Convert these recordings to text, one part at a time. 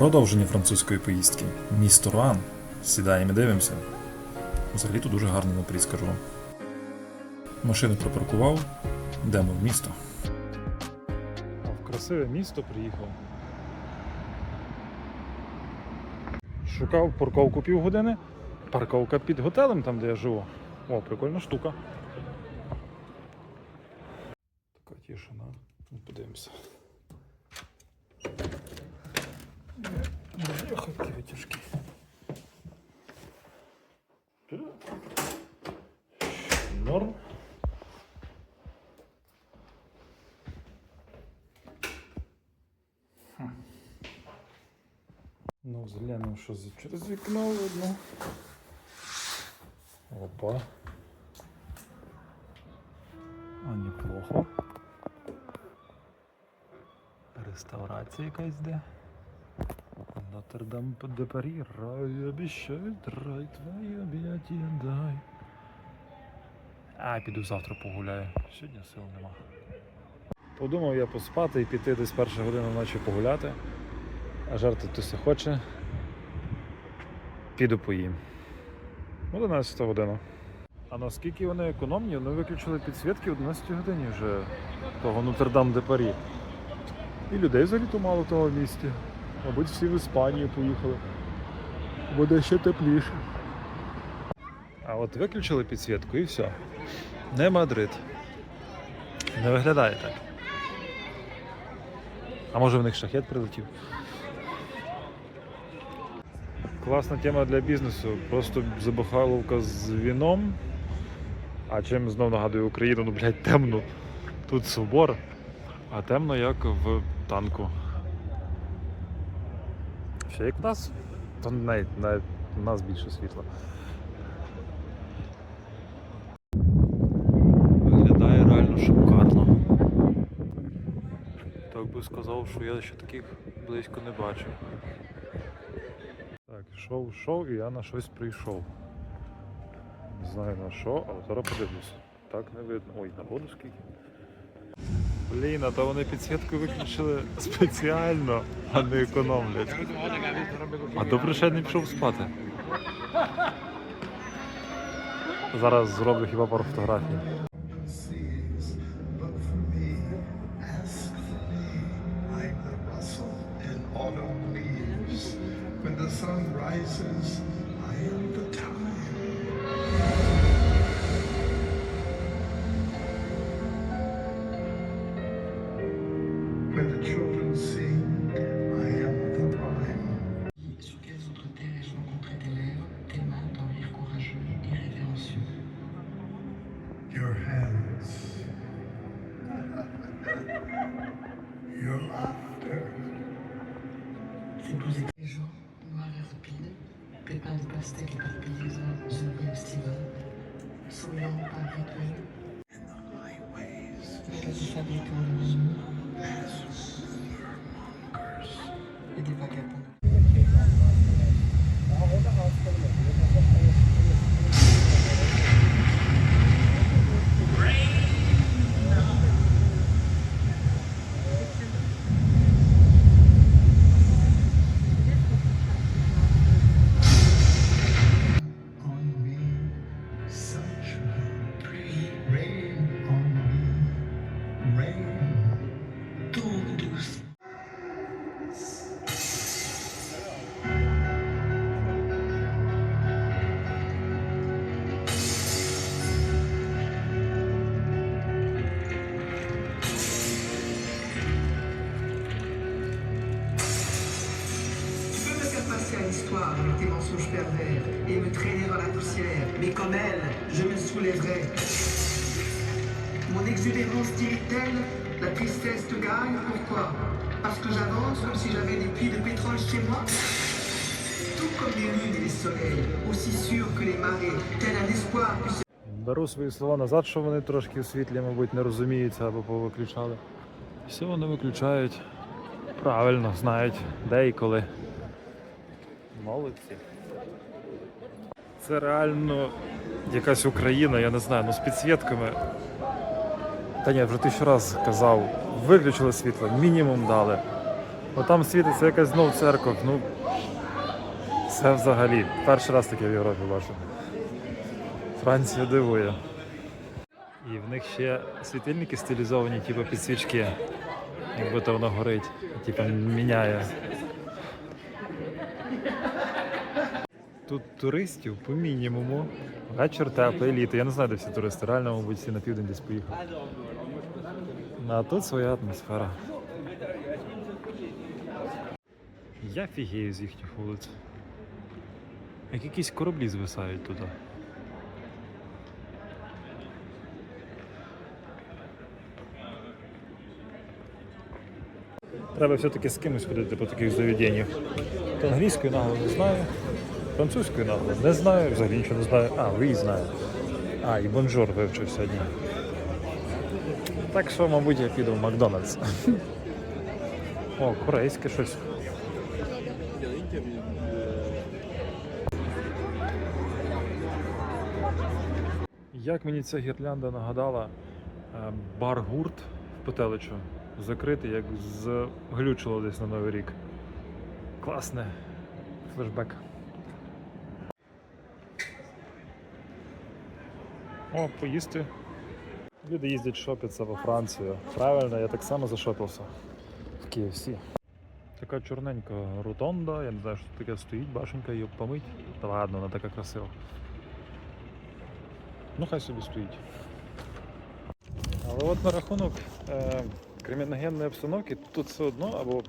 Продовження французької поїздки. Місто Руан. Сідаємо і дивимося. Взагалі тут дуже гарний напрій, скажу вам. Машину припаркував, йдемо в місто. В красиве місто приїхав. Шукав парковку півгодини. Парковка під готелем, там де я живу. О, прикольна штука. Така тишина. Ну, Подивимося. Ехать витяжки. Норм. Хм. Ну, взглянем, що через вікно видно. Опа. А неплохо. Реставрація якась йде. Нотр-Дам де Парі, рай обіщает, рай твої об'яття дай. А, піду завтра погуляю. Сьогодні сил нема. Подумав я поспати і піти десь перша година ночі погуляти. А жарти хтось хоче. Піду поїм. 11 година. А наскільки вони економні, вони виключили підсвітки в 11 годині вже того Нотр-Дам де Парі. І людей взагалі-то мало в тому місті. Мабуть, всі в Іспанію поїхали. Буде ще тепліше. А от виключили підсвітку і все. Не Мадрид. Не виглядає так. А може в них шахет прилетів? Класна тема для бізнесу. Просто забухаловка з віном. А чим знов нагадую Україну, ну блядь, темно. Тут собор, а темно як в танку. Ще як в нас, то навіть, навіть у нас більше світла. Виглядає реально шикарно. Так би сказав, що я ще таких близько не бачив. Так, йшов, йшов і я на щось прийшов. Не знаю на що, але зараз подивлюся. Так не видно. Ой, народу скільки. Блін, а то вони підсвітку виключили спеціально, а не економлять. А добре, я не пішов спати. Зараз зроблю хіба пару фотографій. C'est plus les gens, noirs et rapides, pépins de pastèque éparpillés dans une rue estivale, souriant par rituel, Tristesse te gagne Pourquoi Parce que j'avance comme si j'avais des puits de pétrole chez moi Tout comme les lunes et les soleils, aussi sûr que les marées, tel un espoir puisse Беру свої слова назад, що вони трошки у світлі, мабуть, не розуміються або повиключали. Все вони виключають. Правильно, знають, де і коли. Молодці. Це реально якась Україна, я не знаю, ну з підсвітками. Та ні, вже тисячу раз казав, виключили світло, мінімум дали. Отам світиться якась знов церква. Ну, це взагалі. Перший раз таке в Європі бачу. Франція дивує. І в них ще світильники стилізовані, типу підсвічки. Якби то воно горить, типу міняє. Тут туристів по мінімуму. Вечір теплий, літо. Я не знаю, де всі туристи. Реально, мабуть, всі на південь десь поїхали. А тут своя атмосфера. Я фігею з їхніх вулиць. Як якісь кораблі звисають туди. Треба все-таки з кимось ходити по таких заведеннях. То англійською нагло не знаю, французькою нагло не знаю, взагалі нічого не знаю. А, ви знаю. А, і бонжур вивчив сьогодні. Так що, мабуть, я піду в Макдональдс. О, корейське щось. Як мені ця гірлянда нагадала е, бар гурт в Потеличу. Закритий, як зглючило десь на Новий рік. Класне. Флешбек. О, поїсти. Люди їздять шопитися во Францію. Правильно, я так само зашопився в KFC. Така чорненька ротонда, я не знаю, що таке стоїть, башенька її помить. Та ладно, вона така красива. Ну, хай собі стоїть. Але от на рахунок е, криміногенної обстановки тут все одно, або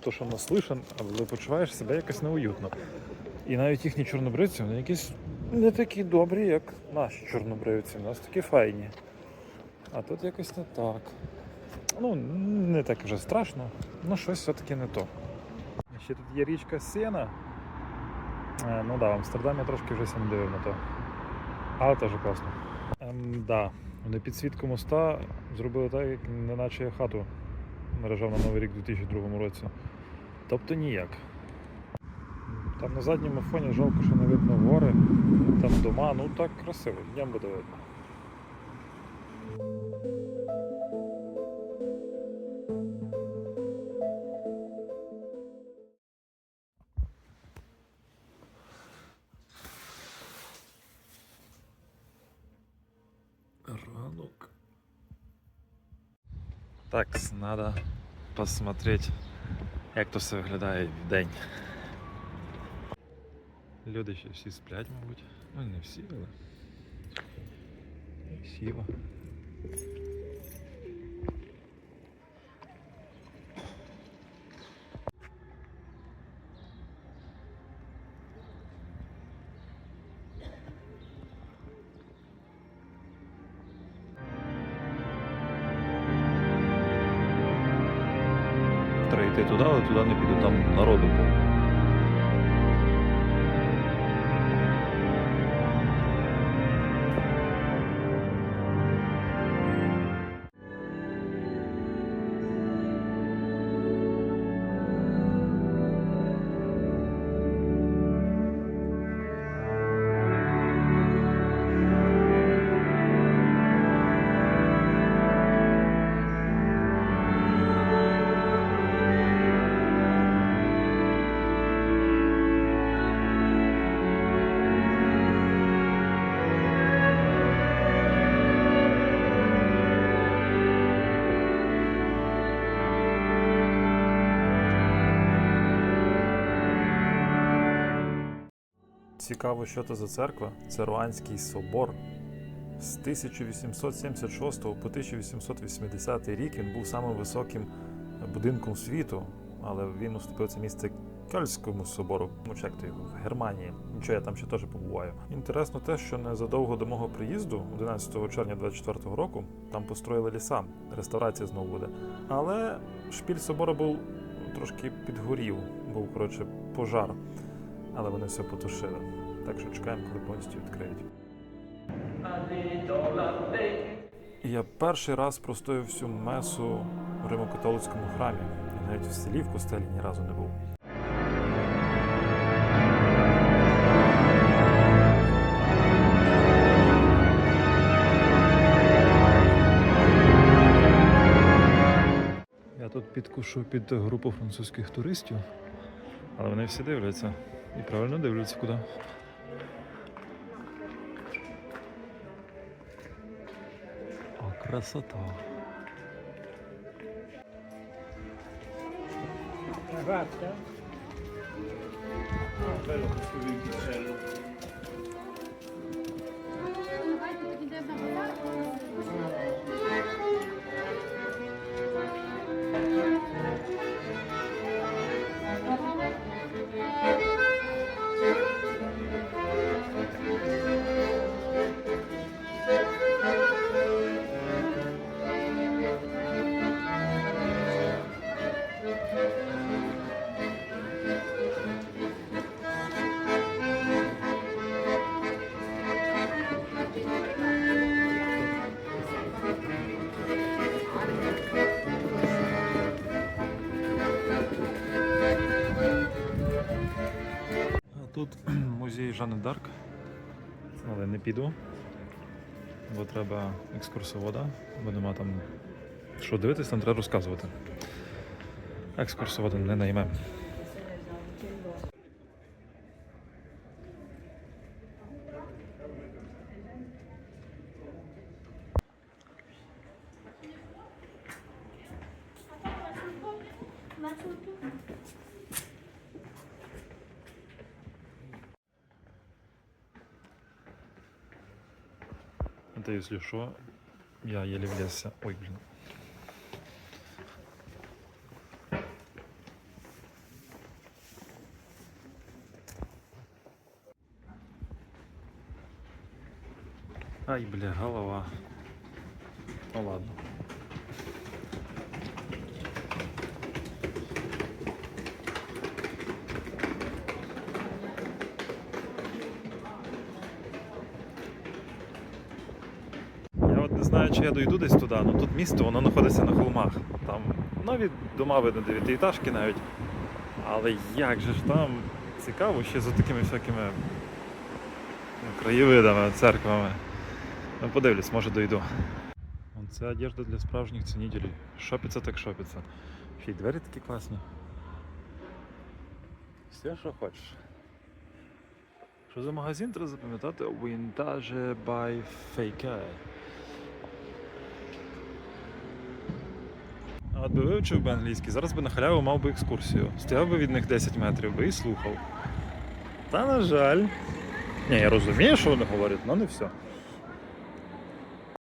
то, що наслишан, або почуваєш себе якось неуютно. І навіть їхні чорнобривці, вони якісь не такі добрі, як наші чорнобривці. У нас такі файні. А тут якось не так. Ну, не так вже страшно, але щось все-таки не то. Ще тут є річка Сена. Е, ну да, в Амстердамі трошки вже не дивив на то. Але теж класно. Ем, да. Вони підсвітку моста зробили так, як неначе я хату наряжав на Новий рік у 2002 році. Тобто ніяк. Там на задньому фоні жалко, що не видно гори, там дома, ну так красиво, днем буде видно. Ранок. Так, надо посмотреть, як то все виглядає в день. Люди ще всі сплять, мабуть. Ну не всі, але. Сіва. Туди, не піду, там народу Цікаво, що це за церква. Це Руанський собор. З 1876 по 1880 рік він був самим високим будинком світу, але він уступив це місце Кельському собору, ну то його, в Германії. Нічого, я там ще теж побуваю. Інтересно те, що незадовго до мого приїзду, 11 червня 24-го року, там построїли ліса. Реставрація знову буде. Але шпіль собору був трошки підгорів, був коротше пожар але вони все потушили. Так що чекаємо, коли повністю відкриють. І я перший раз простояв всю месу в Римо-католицькому храмі. Я навіть в селі в костелі ні разу не був. Я тут підкушу під групу французьких туристів. Але вони всі дивляться. І правильно дивляться куди. О, красота. А Жанни Дарк. Але не піду, бо треба екскурсовода, бо нема там що дивитись, там треба розказувати. Екскурсовода не наймемо. Это если что, я еле влезся. Ой, блин. Ай, бля, голова. Ну ладно. Знаю, чи я дойду десь туди, але тут місто, воно знаходиться на холмах. Там нові дома видно, дев'ятиэтажки навіть. Але як же ж там цікаво ще за такими всякими ну, краєвидами, церквами. Ну, подивлюсь, може дойду. Вон Це одежда для справжніх цінителів. Шопиться так шопиться. Ще й двері такі класні. Все, що хочеш. Що за магазин треба запам'ятати? Vintage by Faker. От би вивчив би англійський, зараз би на халяву мав би екскурсію. Стояв би від них 10 метрів би і слухав. Та на жаль. Ні, я розумію, що вони говорять, але не все.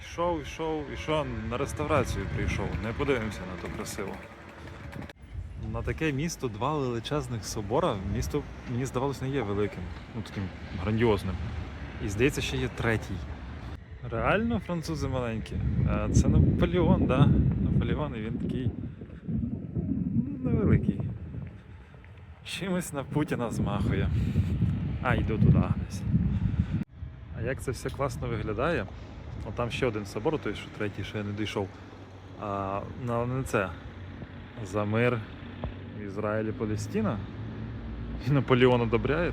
Йшов, йшов, йшов, на реставрацію прийшов. Не подивимося на то красиво. На таке місто два величезних собора. Місто, мені здавалось, не є великим, ну таким грандіозним. І здається, ще є третій. Реально французи маленькі. Це Наполеон, да? Наполеон, і він такий ну, невеликий. Чимось на Путіна змахує. А, йду туди десь. А як це все класно виглядає? О, там ще один собор, той, що третій, ще я не дійшов. А, ну, не це. За мир Ізраїль і Палестина. І Наполеон одобряє.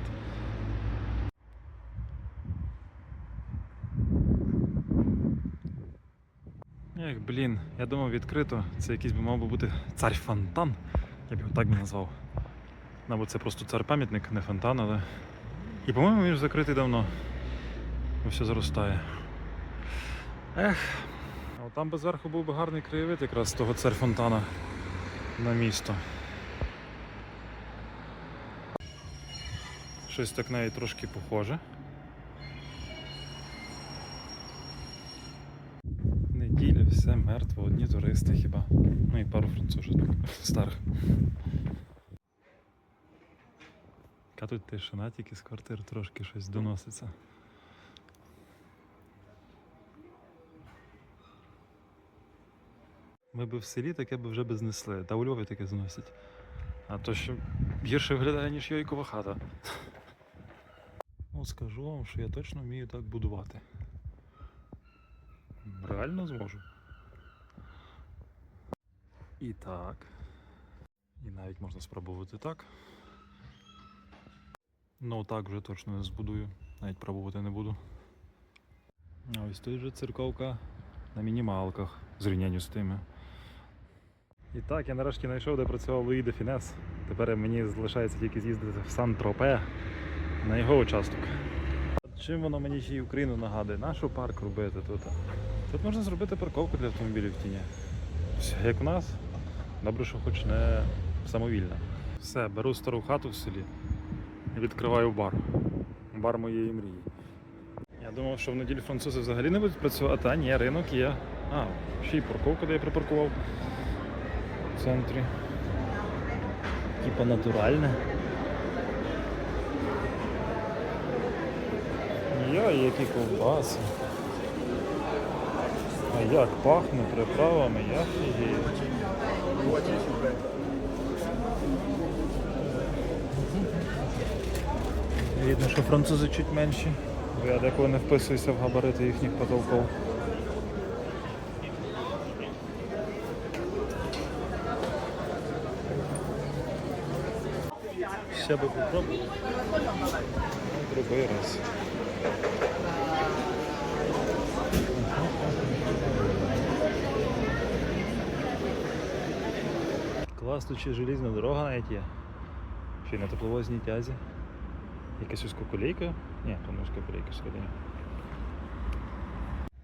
Ех, блін, я думав відкрито. Це якийсь би мав би бути цар фонтан. Я б його так би назвав. Або це просто цар пам'ятник, не фонтан, але. І по-моєму він закритий давно. Бо все заростає. Ех. А там би зверху був би гарний краєвид якраз з того цар фонтана на місто. Щось так навіть трошки похоже. Все мертво, одні туристи хіба. Ну і пару францужок старих. Яка тут тишина, тільки з квартир трошки щось доноситься. Ми би в селі таке би вже би знесли, та у Львові таке зносять. А то що гірше виглядає, ніж Йойкова хата. Ну, скажу вам, що я точно вмію так будувати. Реально зможу. І так. І навіть можна спробувати так. Ну так вже точно не збудую. Навіть пробувати не буду. А ось тут же церковка на мінімалках в зрівнянні з тими. І так, я нарешті знайшов, де працював Луї де Фінес. Тепер мені залишається тільки з'їздити в Сан-Тропе на його участок. Чим воно мені ще й Україну нагадує? Нашу парк робити тут? Тут можна зробити парковку для автомобілів в тіні. Як у нас. Добре, що хоч не самовільно. Все, беру стару хату в селі і відкриваю бар. Бар моєї мрії. Я думав, що в неділю французи взагалі не будуть працювати, а ні, ринок є. А, ще й парковка, де я припаркував в центрі. Типа натуральне. Я, які ковбаси. А як пахне приправами, я фігію. Видно, що французи чуть менші, я деколи не вписуюся в габарити їхніх потолків. Ще би попробував. Другий раз. Клас, тут ще желізна дорога навіть є. Й на тепловозній тязі. Якась узкоколійка? Ні, то не узкоколійка всередині.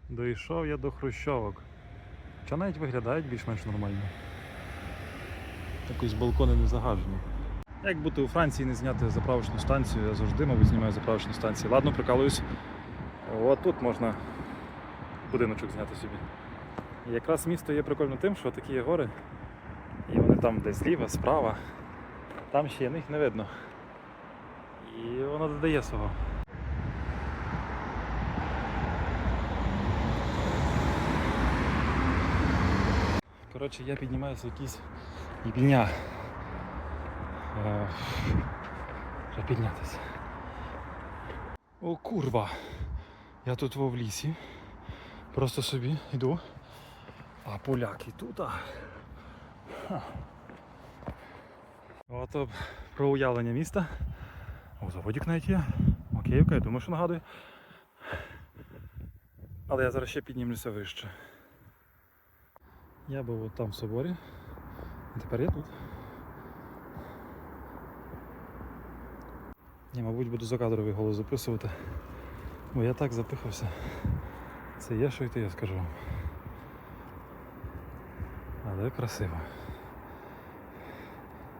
Дійшов я до хрущовок. Що навіть виглядають більш-менш нормально. Якось балкони не загажені. Як бути у Франції не зняти заправочну станцію, я завжди, мабуть, знімаю заправочну станцію. Ладно, прикалуюсь. От тут можна будиночок зняти собі. І якраз місто є прикольно тим, що такі є гори. Там десь зліва, справа. Там ще їх не видно. І воно додає свого. Коротше, я піднімаюся в якісь їбільня. Е, Треба піднятися. О, курва! Я тут в лісі. Просто собі йду. А поляки тут. а. Ото про уявлення міста. О, заводик навіть є. Окей, окей, думаю, що нагадує. Але я зараз ще піднімлюся вище. Я був от там в соборі. І тепер я тут. Я, мабуть, буду закадровий голос записувати. Бо я так запихався. Це є, що йти, я скажу вам. Але красиво.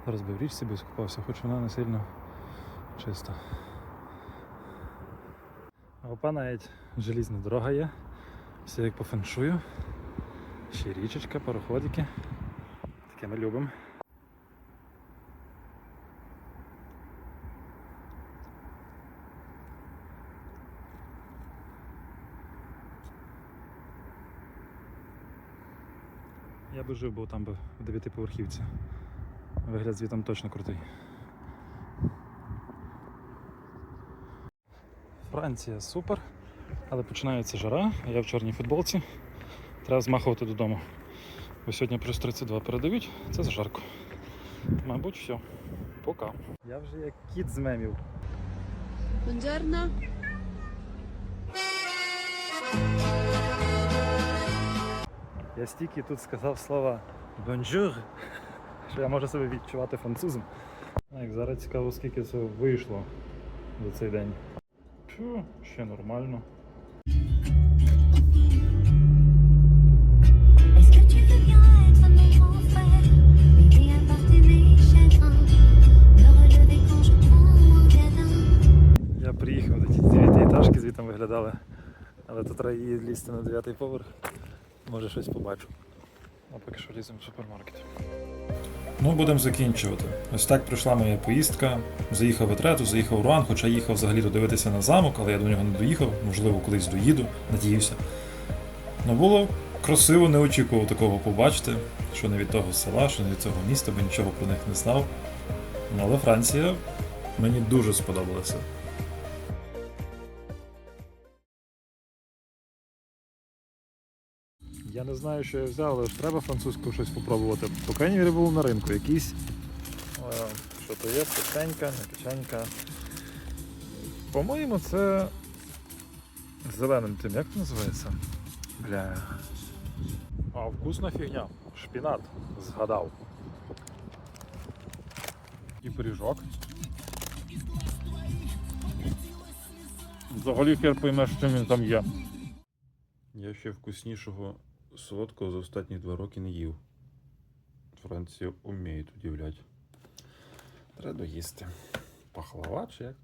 Зараз би в скупався, хоч вона не сильно чиста. Опа навіть желізна дорога є. Все як по феншую. Ще річечка, пароходики. Таке ми любимо. Я би жив, бо там би в дев'ятиповерхівці. Вигляд звітом точно крутий. Франція супер, але починається жара, а я в чорній футболці. Треба змахувати додому. Бо сьогодні плюс 32 передають, це зажарко. Мабуть, все. Пока. Я вже як кіт з мемів. Buongiorno. Я стільки тут сказав слова бонжур, що я можу себе відчувати французом. Так, зараз цікаво, скільки це вийшло за цей день. Фу, ще нормально. Я приїхав до ті дев'ятиэтажки, звітом виглядали. Але тут треба її лізти на дев'ятий поверх. Може щось побачу. А поки що ліземо в супермаркет. Ну, будемо закінчувати. Ось так пройшла моя поїздка. Заїхав в Етрету, заїхав в Руан, хоча їхав взагалі дивитися на замок, але я до нього не доїхав, можливо, колись доїду, надіюся. Ну було красиво, не очікував такого побачити, що не від того села, що не від цього міста, бо нічого про них не знав. Ну, Але Франція мені дуже сподобалася. Я не знаю, що я взяв, але ж треба французьку щось спробувати. По крайній мірі було на ринку. Якісь. е, Що то є? Печенька, не печенька. По-моєму, це зеленим тим, як це називається? Бля. А, вкусна фігня. шпінат. Згадав. І пиріжок. Взагалі хер поймеш, чим він там є. Я ще вкуснішого солодкого за останні два роки не їв. Франція вміє удивляти. Треба їсти. Пахлава чи як?